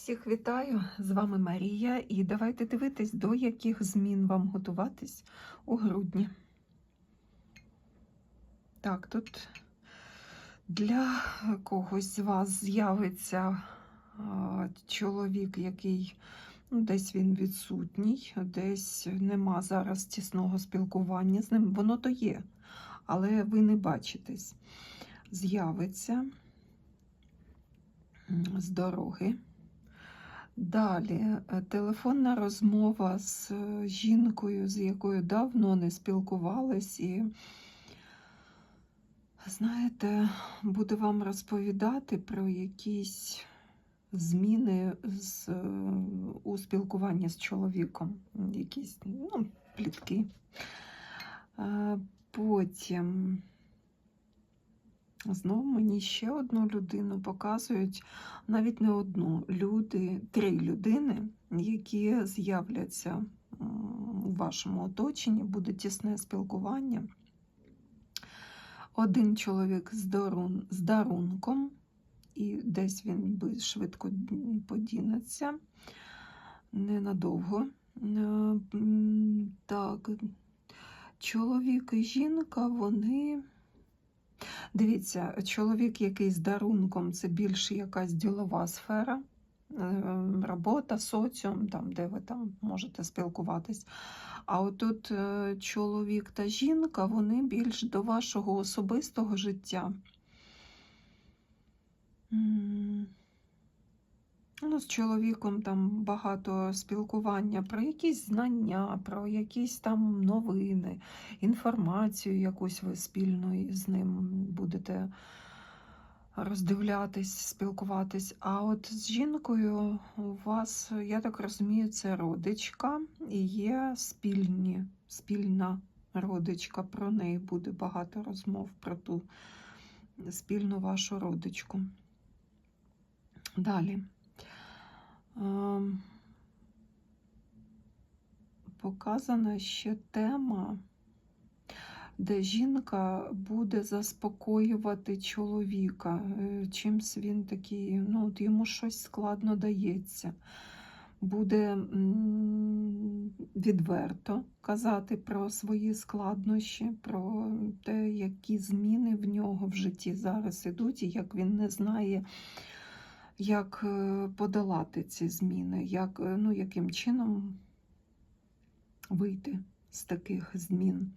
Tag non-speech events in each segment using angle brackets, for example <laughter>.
Всіх вітаю! З вами Марія, і давайте дивитись, до яких змін вам готуватись у грудні. Так, тут для когось з вас з'явиться чоловік, який ну, десь він відсутній, десь нема зараз тісного спілкування з ним. Воно то є, але ви не бачитесь. З'явиться з дороги. Далі е, телефонна розмова з е, жінкою, з якою давно не спілкувались, і, знаєте, буде вам розповідати про якісь зміни з, е, у спілкуванні з чоловіком, якісь ну, плітки. Потім Знову мені ще одну людину показують, навіть не одну, люди, три людини, які з'являться у вашому оточенні, буде тісне спілкування. Один чоловік з, дарун, з дарунком, і десь він швидко подінеться, ненадовго. Е, Так, чоловік і жінка, вони. Дивіться, чоловік, який з дарунком, це більш якась ділова сфера, е, робота, соціум, там, де ви там можете спілкуватись. А отут е, чоловік та жінка, вони більш до вашого особистого життя. Ну, з чоловіком там багато спілкування про якісь знання, про якісь там новини, інформацію якусь ви спільно з ним будете роздивлятись, спілкуватись. А от з жінкою у вас, я так розумію, це родичка і є спільні, спільна родичка. Про неї буде багато розмов про ту спільну вашу родичку. Далі. Ем, Показана ще тема, де жінка буде заспокоювати чоловіка. Е, Чимсь він такий, ну, от йому щось складно дається. Буде відверто казати про свої складнощі, про те, які зміни в нього в житті зараз ідуть, і як він не знає як е, подолати ці зміни, як, е, ну, яким чином вийти з таких змін.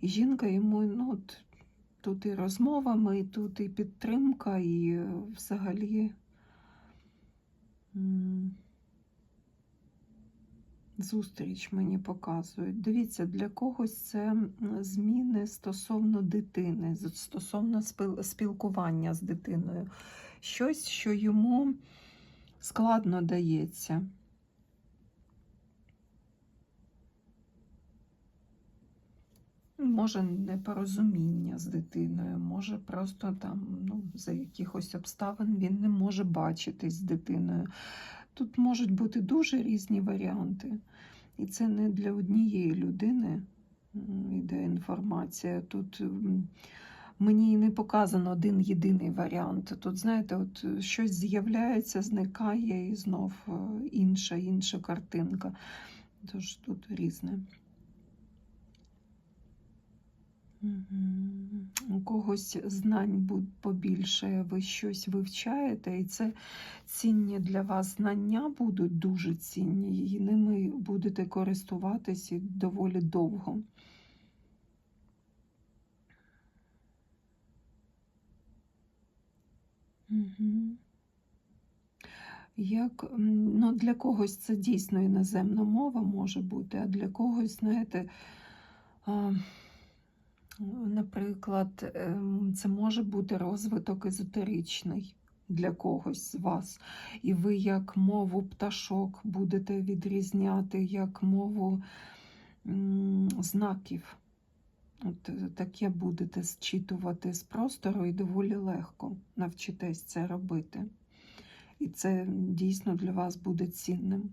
І жінка йому ну, тут і розмовами, і тут і підтримка, і взагалі зустріч мені показують. Дивіться, для когось це зміни стосовно дитини, стосовно спілкування з дитиною щось, що йому складно дається. Може, непорозуміння з дитиною, може, просто там, ну, за якихось обставин він не може бачитись з дитиною. Тут можуть бути дуже різні варіанти. І це не для однієї людини йде інформація. Тут мені не показано один єдиний варіант. Тут, знаєте, от е, щось з'являється, зникає і знов е, інша, інша картинка. Тож тут різне. У когось знань побільше, ви щось вивчаєте, і це цінні для вас знання будуть дуже цінні, і ними будете користуватися доволі довго. Як, ну, для когось це дійсно іноземна мова може бути, а для когось, знаєте, наприклад, ем, це може бути розвиток езотеричний для когось з вас. І ви як мову пташок будете відрізняти, як мову знаків. От е, таке будете зчитувати з простору і доволі легко навчитесь це робити. І це дійсно для вас буде цінним.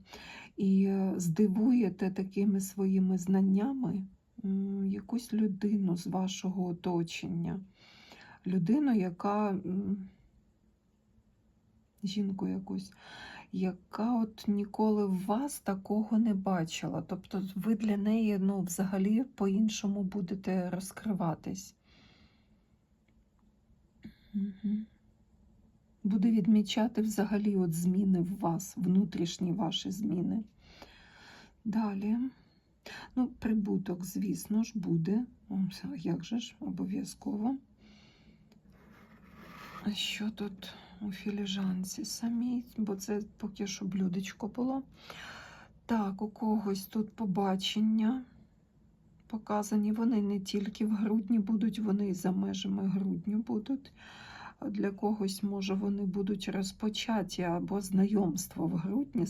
І е, здивуєте такими своїми знаннями якусь людину з вашого оточення. Людину, яка жінку якусь, яка от ніколи в вас такого не бачила. Тобто ви для неї ну, взагалі по-іншому будете розкриватись. Угу. Буде відмічати взагалі от зміни в вас, внутрішні ваші зміни. Далі. Ну, прибуток, звісно ж, буде. Як же ж, обов'язково. А що тут у філіжанці самій? Бо це поки що блюдечко було. Так, у когось тут побачення показані. Вони не тільки в грудні будуть, вони і за межами грудню будуть. Для когось, може, вони будуть розпочаті або знайомство в грудні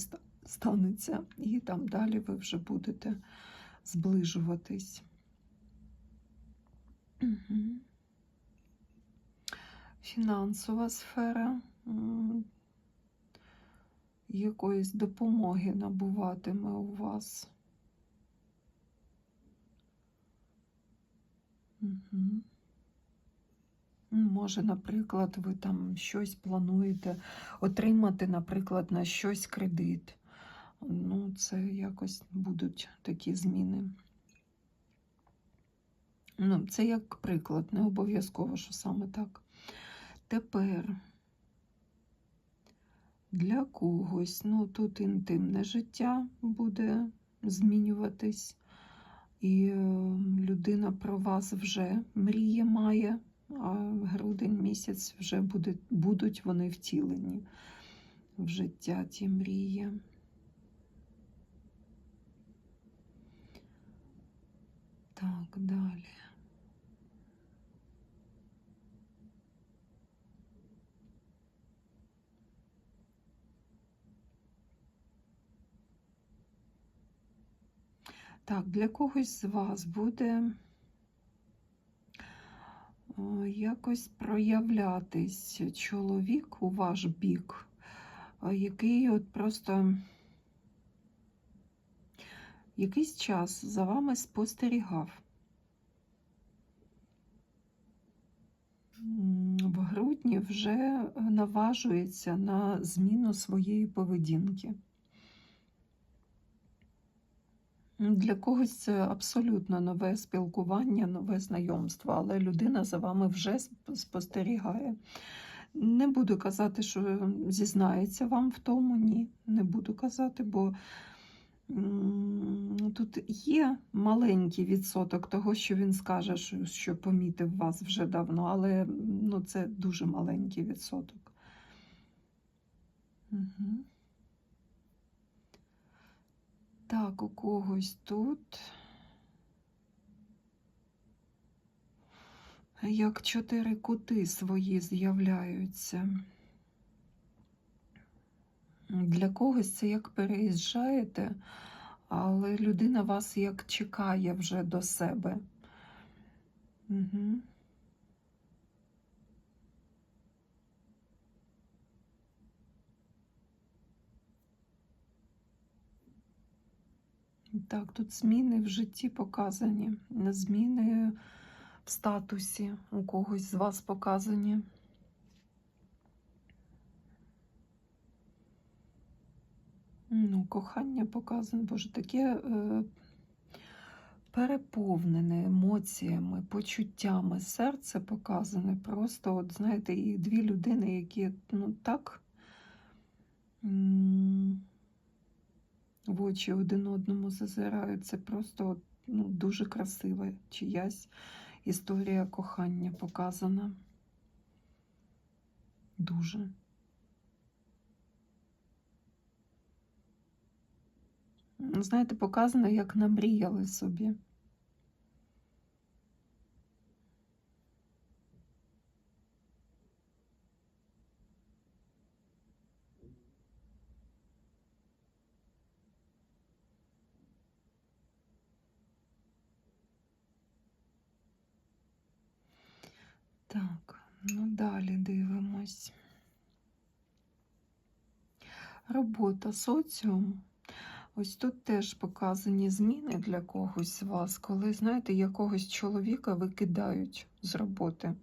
станеться, і там далі ви вже будете зближуватись. Угу. Фінансова сфера якоїсь допомоги набуватиме у вас. Угу. Може, наприклад, ви там щось плануєте отримати, наприклад, на щось кредит. Ну, це якось будуть такі зміни. Ну, це як приклад, не обов'язково, що саме так. Тепер для когось, ну тут інтимне життя буде змінюватись, і е, людина про вас вже мріє має, а грудень місяць вже буде, будуть вони втілені в життя ті мрії. Так, далі. Так, для когось з вас буде е, якось проявлятись чоловік у ваш бік, е, який от просто якийсь час за вами спостерігав. В грудні вже наважується на зміну своєї поведінки. Для когось це абсолютно нове спілкування, нове знайомство, але людина за вами вже спостерігає. Не буду казати, що зізнається вам в тому, ні, не буду казати, бо тут є маленький відсоток того, що він скаже, що, помітив вас вже давно, але ну, це дуже маленький відсоток. Угу. Так, у когось тут. Як чотири кути свої з'являються. Для когось це як переїжджаєте, але людина вас як чекає вже до себе. Угу. Так, тут зміни в житті показані, зміни в статусі у когось з вас показані. Ну, кохання показане, боже, таке е, переповнене емоціями, почуттями. Серце показане. Просто, от знаєте, і дві людини, які ну так м, в очі один одному зазирають. Це просто ну, дуже красива чиясь історія кохання показана. Дуже. Знаєте, показано, як намріяли собі. Далі дивимось. Робота соціум. Ось тут теж показані зміни для когось з вас, коли, знаєте, якогось чоловіка викидають з роботи.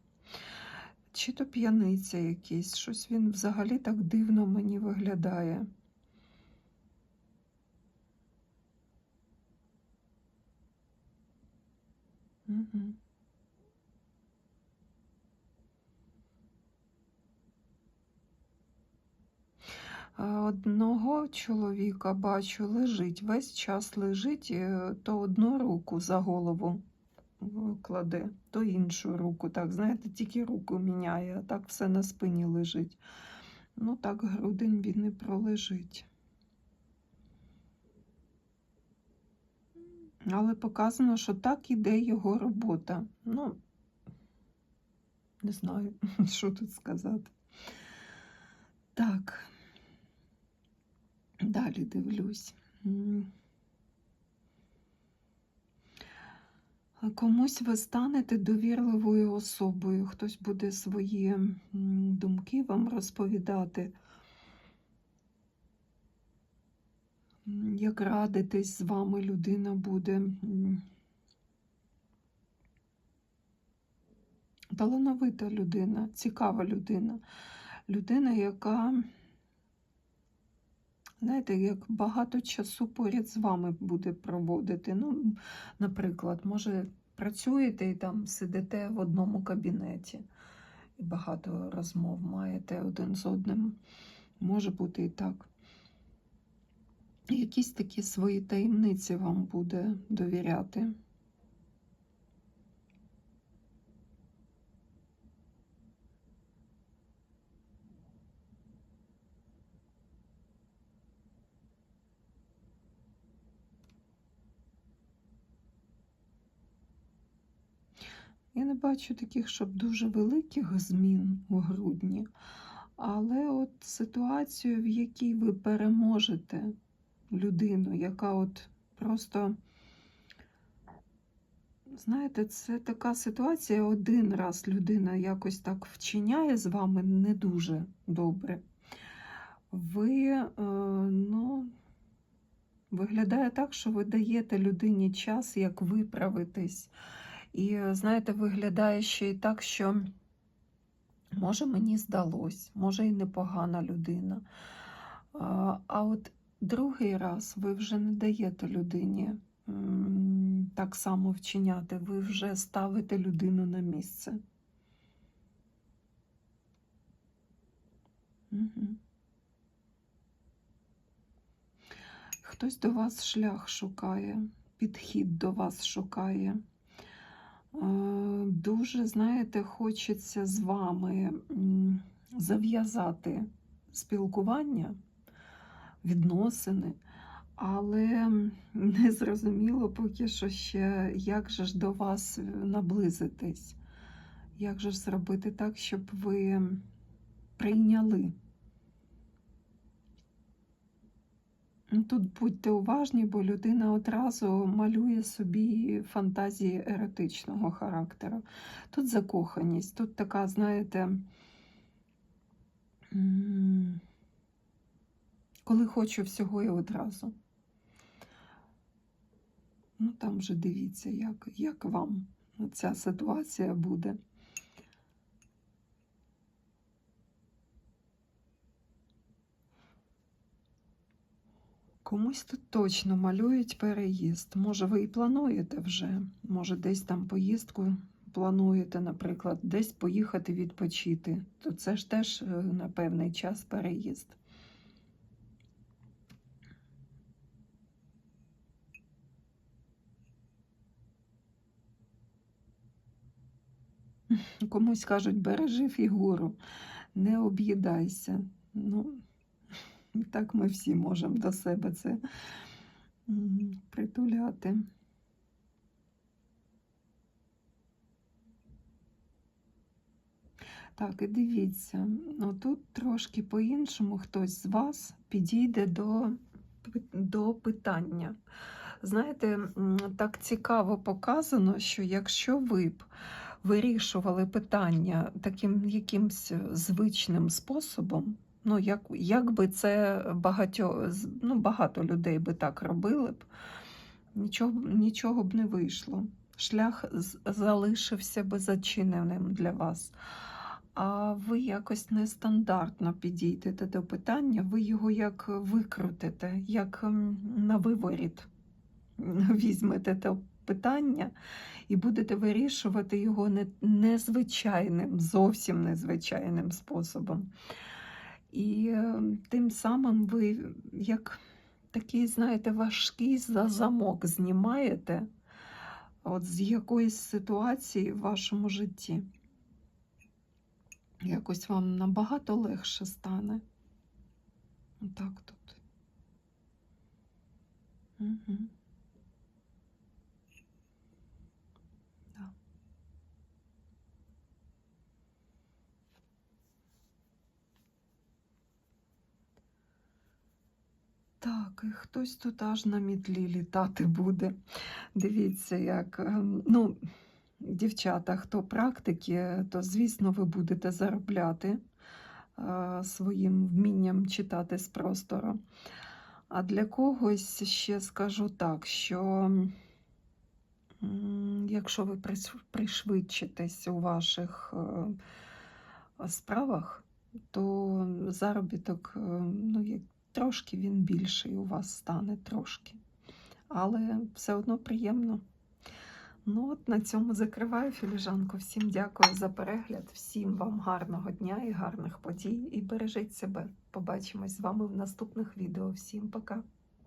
Чи то п'яниця якийсь, щось він взагалі так дивно мені виглядає. Угу. Одного чоловіка бачу, лежить, весь час лежить, е, то одну руку за голову е, кладе, то іншу руку. Так, знаєте, тільки руку міняє, а так все на спині лежить. Ну так, грудень він і пролежить. Але показано, що так іде його робота. Ну, не знаю, <laughs> що тут сказати. Так. Далі дивлюсь. Комусь ви станете довірливою особою, хтось буде свої думки вам розповідати, як радитись з вами людина буде. Талановита людина, цікава людина. Людина, яка Знаєте, як багато часу поряд з вами буде проводити. Ну, наприклад, може, працюєте і там сидите в одному кабінеті і багато розмов маєте один з одним. Може бути і так. Якісь такі свої таємниці вам буде довіряти. Я не бачу таких, щоб дуже великих змін у грудні, але от ситуацію, в якій ви переможете людину, яка от просто, знаєте, це така ситуація, один раз людина якось так вчиняє з вами не дуже добре. Ви, е, ну, виглядає так, що ви даєте людині час, як виправитись. І, знаєте, виглядає ще й так, що може мені здалось, може і непогана людина. А, от другий раз ви вже не даєте людині так само вчиняти, ви вже ставите людину на місце. Угу. Хтось до вас шлях шукає, підхід до вас шукає. Е, Дуже, знаєте, хочеться з вами зав'язати спілкування, відносини, але не зрозуміло поки що ще, як же ж до вас наблизитись, як же ж зробити так, щоб ви прийняли. Тут будьте уважні, бо людина одразу малює собі фантазії еротичного характеру. Тут закоханість, тут така, знаєте, коли хочу всього і одразу. Ну, там вже дивіться, як, як вам ця ситуація буде. Комусь тут точно малюють переїзд. Може, ви і плануєте вже, може, десь там поїздку плануєте, наприклад, десь поїхати відпочити, то це ж теж е, на певний час переїзд. Комусь кажуть, бережи фігуру, не об'їдайся. Ну, так ми всі можемо до себе це притуляти. Так, і дивіться, ну, тут трошки по-іншому хтось з вас підійде до, до питання. Знаєте, так цікаво показано, що якщо ви б вирішували питання таким якимсь звичним способом, ну, як, як це багатьо, ну, багато людей би так робили б, нічого, нічого б не вийшло. Шлях залишився би зачиненим для вас. А ви якось нестандартно підійдете до питання, ви його як викрутите, як на виворіт <laughs> візьмете те питання і будете вирішувати його незвичайним, зовсім незвичайним способом. І е, тим самим ви як такий, знаєте, важкий за замок знімаєте от з якоїсь ситуації в вашому житті. Якось вам набагато легше стане. Отак тут. Угу. Хтось тут аж на мітлі літати буде. Дивіться, як. ем, Ну, дівчата, хто практики, то, звісно, ви будете заробляти е, своїм вмінням читати з простору. А для когось ще скажу так, що якщо ви пришвидшитесь у ваших е, справах, то заробіток е, ну, трошки він більший у вас стане трошки. Але все одно приємно. Ну от на цьому закриваю філіжанку. Всім дякую за перегляд, всім вам гарного дня і гарних подій. І бережіть себе. Побачимось з вами в наступних відео. Всім пока!